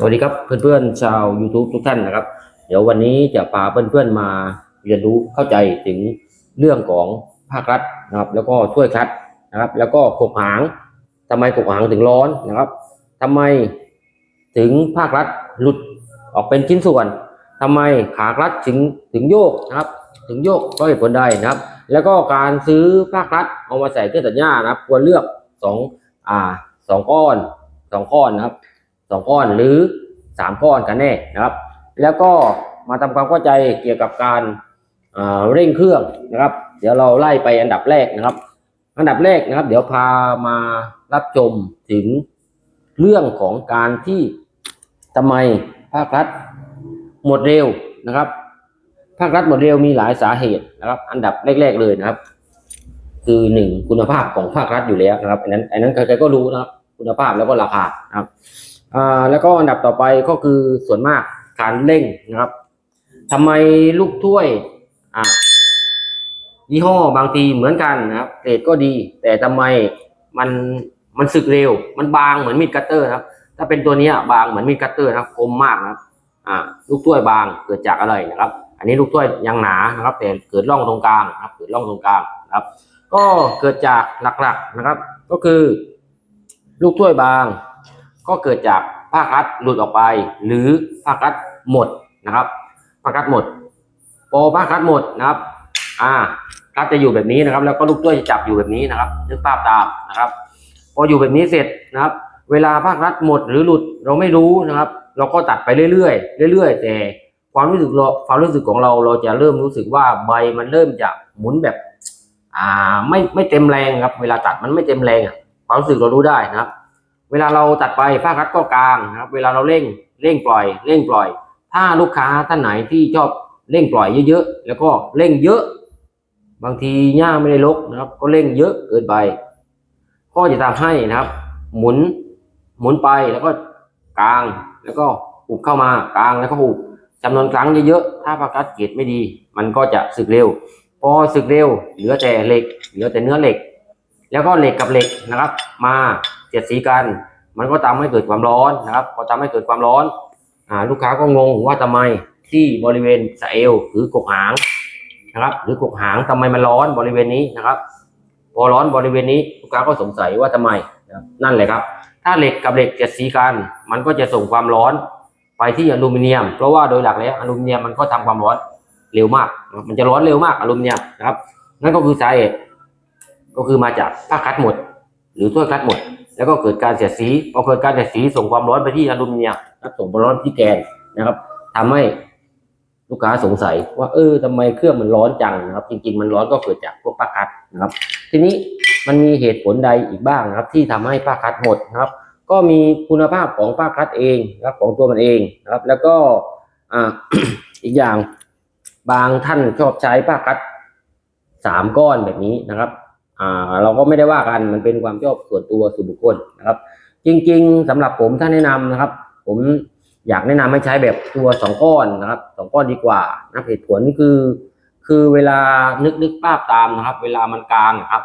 สวัสดีครับเพื่อนๆชาว YouTube ทุกท่านนะครับ เดี๋ยววันนี้จะพาเพื่อนๆมาเรียนรู้เข้าใจถึงเรื่องของภาครัฐนะครับ แล้วก็ถ้วยครัดนะครับ แล้วก็กบหางทำไมกบหางถึงร้อนนะครับทำไมถึงภาครัฐหลุดออกเป็นชิ้นส่วนทำไมขาครัดถึงถึงโยกนะครับ ถึงโยกก็เหตุผลใดนะครับ แล้วก็การซื้อภาครัฐเอามาใส่เครื่องตัดหญ้านะครับ ควรเลือกสองอ่าสองก้อนสองก้อนนะครับ สองก้อนหรือสามก้อนกันแน่นะครับ แล้วก็มาทำความเข้าใจเกี่ยวกับการเร่งเครื่องนะครับ เดี๋ยวเราไล่ไปอันดับแรกนะครับ อันดับแรกนะครับ เดี๋ยวพามารับชมถึงเรื่องของการที่ทำไมภาครัฐหมดเร็วนะครับ ภาครัฐหมดเร็วมีหลายสาเหตุนะครับ อันดับแรก ๆเลยนะครับ คือหนึ่งคุณภาพของภาครัฐอยู่แล้วนะครับอันนั้นอันนั้นใครๆก็รู้นะครับ คุณภาพแล้วก็ราคานะครับ อ่าแล้วก็อันดับต่อไปก็คือส่วนมากการเร่งนะครับทำไมลูกถ้วยอะยี่ห้อบางทีเหมือนกันนะครับเกรดก็ดี แต่ทำไมมันมันสึกเร็ว มันบางเหมือนมีดคัตเตอร์นะครับ ถ้าเป็นตัวนี้บางเหมือนมีดคัตเตอร์นะครับคมมากนะครับอ่าลูกถ้วยบางเกิดจากอะไรนะครับ อันนี้ลูกถ้วยยังหนานะครับ แต่เกิดร่องตรงกลางนะครับ เกิดร่องตรงกลางนะครับ ก็เกิดจากหลักๆนะครับ ก็คือ ลูกถ้วยบาง ก็เกิดจากภาครัฐหลุดออกไป หรือภาครัฐหมดนะครับภาครัฐหมดพอภาครัฐหมดนะครับ อ่ารัฐจะอยู่แบบนี้นะครับ แล้วก็ลูกถ้วยจะจับอยู่แบบนี้นะครับนึกภาพตามนะครับ พออยู่แบบนี้เสร็จนะครับ เวลาภาครัฐหมดหรือหลุดเราไม่รู้นะครับ เราก็ตัดไปเรื่อยๆเรื่อยๆ แต่ความรู้สึกเราความรู้สึกของเราเราจะเริ่มรู้สึกว่าใบมันเริ่มจะหมุนแบบ อ่าไม่ไม่เต็มแรงครับ เวลาตัดมันไม่เต็มแรงอะความรู้สึกเรารู้ได้นะครับ เวลาเราตัดไปภาครัฐก็กลางนะครับ เวลาเราเร่งเร่งปล่อย เร่งปล่อย ถ้าลูกค้าท่านไหนที่ชอบเร่งปล่อยเยอะๆ แล้วก็เร่งเยอะ บางทีหญ้าไม่ได้ลกนะครับ ก็เร่งเยอะเกินไป ก็จะทำให้นะครับ หมุนหมุนไปแล้วก็กลางแล้วก็อุบเข้ามากลางแล้วก็อุบจำนวนครั้งเยอะๆ ถ้าภาครัฐเกรดไม่ดี มันก็จะสึกเร็ว พอสึกเร็วเหลือแต่เหล็ก เหลือแต่เนื้อเหล็ก แล้วก็เหล็กกับเหล็กนะครับ มา เสียดสีกัน มันก็ทำให้เกิดความร้อนนะครับ พอทำให้เกิดความร้อนอ่าลูกค้าก็งงว่าทำไมที่บริเวณสะเอวหรือกกหางนะครับ หรือกกหางทำไมมันร้อนบริเวณนี้นะครับ พอร้อนบริเวณนี้ลูกค้าก็สงสัยว่าทำไมนะนั่นแหละครับ ถ้าเหล็กกับเหล็กเสียดสีกัน มันก็จะส่งความร้อนไปที่อลูมิเนียม เพราะว่าโดยหลักแล้วอลูมิเนียมมันก็ทำความร้อนเร็วมาก มันจะร้อนเร็วมากอลูมิเนียมนะครับ นั่นก็คือสาเหตุก็คือมาจากผ้าคัดหมด หรือถ้วยคัดหมด แล้วก็เกิดการเสียดสีพอเกิดการเสียดสีส่งความร้อนไปที่อลูมิเนียมแล้วส่งความร้อนที่แกนนะครับทำให้ลูกค้าสงสัย ว่าเออทำไมเครื่องมันร้อนจังนะครับ จริง ๆ มันร้อนก็เกิดจากพวกผ้าคัดนะครับ ทีนี้มันมีเหตุผลใดอีกบ้างนะครับ ที่ทำให้ผ้าคัดหมดนะครับ ก็มีคุณภาพของผ้าคัดเองนะครับของตัวมันเองนะครับ แล้วก็อ่าอีกอย่างบางท่านชอบใช้ผ้าคัดสามก้อนแบบนี้นะครับ อ่าเราก็ไม่ได้ว่ากันมันเป็นความชอบส่วนตัวส่วนบุคคลนะครับ จริง ๆสำหรับผมถ้าแนะนำนะครับ ผมอยากแนะนำให้ใช้แบบตัวสองก้อนนะครับสองก้อนดีกว่านะเหตุผลคือ คือเวลานึกนึกภาพตามนะครับ เวลามันกลางนะครับ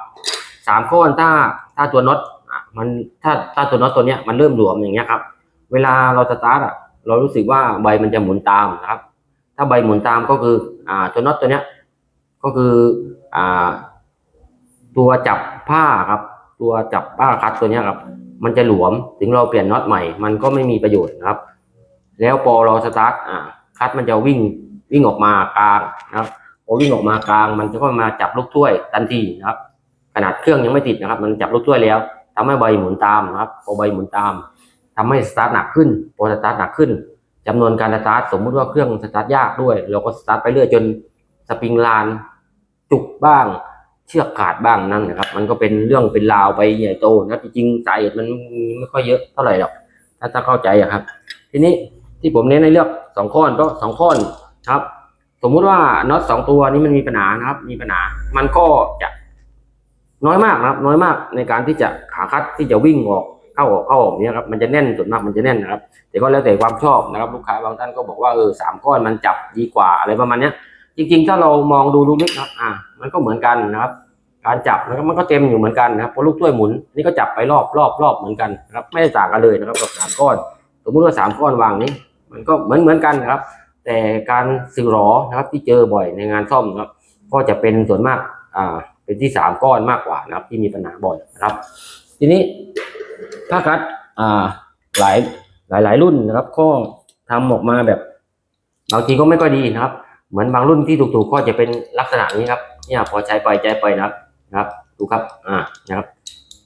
สามก้อนถ้าถ้าตัวน็อตมันถ้าถ้าตัวน็อตตัวเนี้ยมันเริ่มหลวมอย่างเงี้ยครับ เวลาเราสตาร์ทอะเรารู้สึกว่าใบมันจะหมุนตามนะครับ ถ้าใบหมุนตามก็คืออ่าตัวน็อตตัวเนี้ยก็คืออ่า ตัวจับผ้าครับ ตัวจับผ้าคัดตัวเนี้ยครับ มันจะหลวมถึงเราเปลี่ยนน็อตใหม่ มันก็ไม่มีประโยชน์ครับ แล้วพอเราสตาร์ทอ่าคัดมันจะวิ่งวิ่งออกมากลางนะครับพอวิ่งออกมากลาง มันจะก็มาจับลูกถ้วยทันทีนะครับ ขนาดเครื่องยังไม่ติดนะครับ มันจับลูกถ้วยแล้วทำให้ใบหมุนตามนะครับ พอใบหมุนตามทำให้สตาร์ทหนักขึ้นพอสตาร์ทหนักขึ้นจำนวนการสตาร์ทสมมุติว่าเครื่องสตาร์ทยากด้วย เราก็สตาร์ทไปเรื่อยจนสปริงลานจุกบ้าง เชือกขาดบ้างนั่นนะครับ มันก็เป็นเรื่องเป็นราวไปใหญ่โตนะจริงๆสาเหตุมันไม่ค่อยเยอะเท่าไหร่หรอกถ้าถ้าเข้าใจอะครับ ทีนี้ที่ผมเน้นในเลือกสองข้อนก็สองข้อนครับ สมมุติว่าน็อตสองตัวนี้มันมีปัญหานะครับ มีปัญหา มันก็จะน้อยมากนะครับ น้อยมากในการที่จะขาคัดที่จะวิ่งออกเข้าออกเข้าออกเนี่ยครับมันจะแน่นส่วนมากมันจะแน่นนะครับ แต่ก็แล้วแต่ความชอบนะครับ ลูกค้าบางท่านก็บอกว่าเออสามก้อนมันจับดีกว่าอะไรประมาณเนี้ย จริงๆ ถ้าเรามองดูลูกนิดนะครับอ่า มันก็เหมือนกันนะครับ การจับนะครับมันก็เต็มอยู่เหมือนกันนะครับพอลูกถ้วยหมุนนี่ก็จับไปรอบรอบรอบเหมือนกันนะครับ ไม่ได้ต่างกันเลยนะครับกับสามก้อนสมมุติว่าสามก้อนวางนี้ มันก็เหมือนเหมือนกันนะครับ แต่การสึกหรอนะครับที่เจอบ่อยในงานซ่อมนะครับ ก็จะเป็นส่วนมากอ่าเป็นที่สามก้อนมากกว่านะครับ ที่มีปัญหาบ่อยนะครับ ทีนี้ภาครัฐอ่าหลายหลายหลายรุ่นนะครับ ก็ทำออกมาแบบบางทีก็ไม่ค่อยดีนะครับ เหมือนบางรุ่นที่ถูกๆก็จะเป็นลักษณะนี้ครับเนี่ยพอใช้ไปใช้ไปนะครับนะครับ ดูครับอ่านะครับ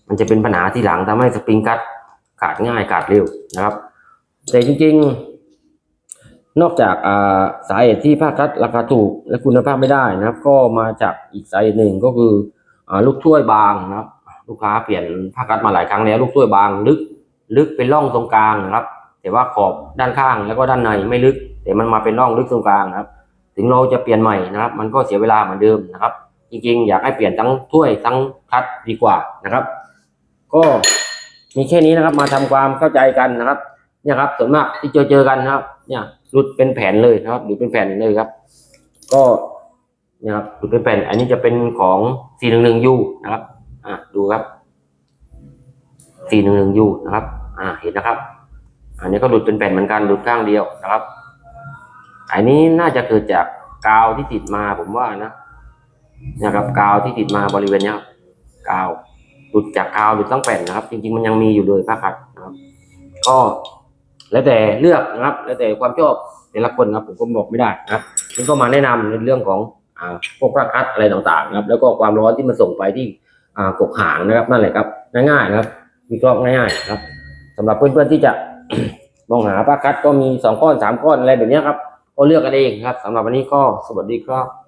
มันจะเป็นปัญหาที่หลังทำให้สปริงกัดขาดง่ายขาดเร็วนะครับ แต่จริง ๆ นอกจากอ่าสาเหตุที่ภาครัฐราคาถูกและคุณภาพไม่ได้นะครับ ก็มาจากอีกสาเหตุหนึ่งก็คืออ่าลูกถ้วยบางนะครับ ลูกค้าเปลี่ยนภาครัฐมาหลายครั้งแล้ว ลูกถ้วยบางลึก ลึกเป็นร่องตรงกลางนะครับ แต่ว่าขอบด้านข้างแล้วก็ด้านในไม่ลึก แต่มันมาเป็นร่องลึกตรงกลางนะครับ ถึงเราจะเปลี่ยนใหม่นะครับ มันก็เสียเวลาเหมือนเดิมนะครับ จริงๆ อยากให้เปลี่ยนทั้งถ้วยทั้งคัดดีกว่านะครับ ก็มีแค่นี้นะครับ มาทำความเข้าใจกันนะครับเนี่ยครับส่วนมากที่เจอเจอกันนะครับ เนี่ยหลุดเป็นแผ่นเลยนะครับหลุดเป็นแผ่นเลยครับ ก็เนี่ยครับหลุดเป็นแผ่น อันนี้จะเป็นของ 411U นะครับ อะดูครับ 411U นะครับ อ่าเห็นนะครับ อันนี้ก็หลุดเป็นแผ่นเหมือนกันหลุดข้างเดียวนะครับ อันนี้น่าจะเกิดจากกาวที่ติดมาผมว่านะนะครับกาวที่ติดมาบริเวณเนี้ยกาวหลุดจากกาวหลุดตั้งแผ่นนะครับ จริง ๆ มันยังมีอยู่เลยภาคขัดนะครับ ก็แล้วแต่เลือกนะครับ แล้วแต่ความชอบแต่ละคนนะครับผมก็บอกไม่ได้นะครับนี่ก็มาแนะนำในเรื่องของอ่าพวกภาคคัดอะไรต่างๆนะครับ แล้วก็ความร้อนที่มันส่งไปที่อ่ากกหางนะครับนั่นแหละครับง่ายๆนะครับวิเคราะห์ง่ายๆครับสำหรับเพื่อนๆที่จะมองหาภาคคัดก็มีสองก้อนสามก้อนอะไรแบบเนี้ยครับ ก็เลือกกันเองครับสำหรับวันนี้ก็สวัสดีครับ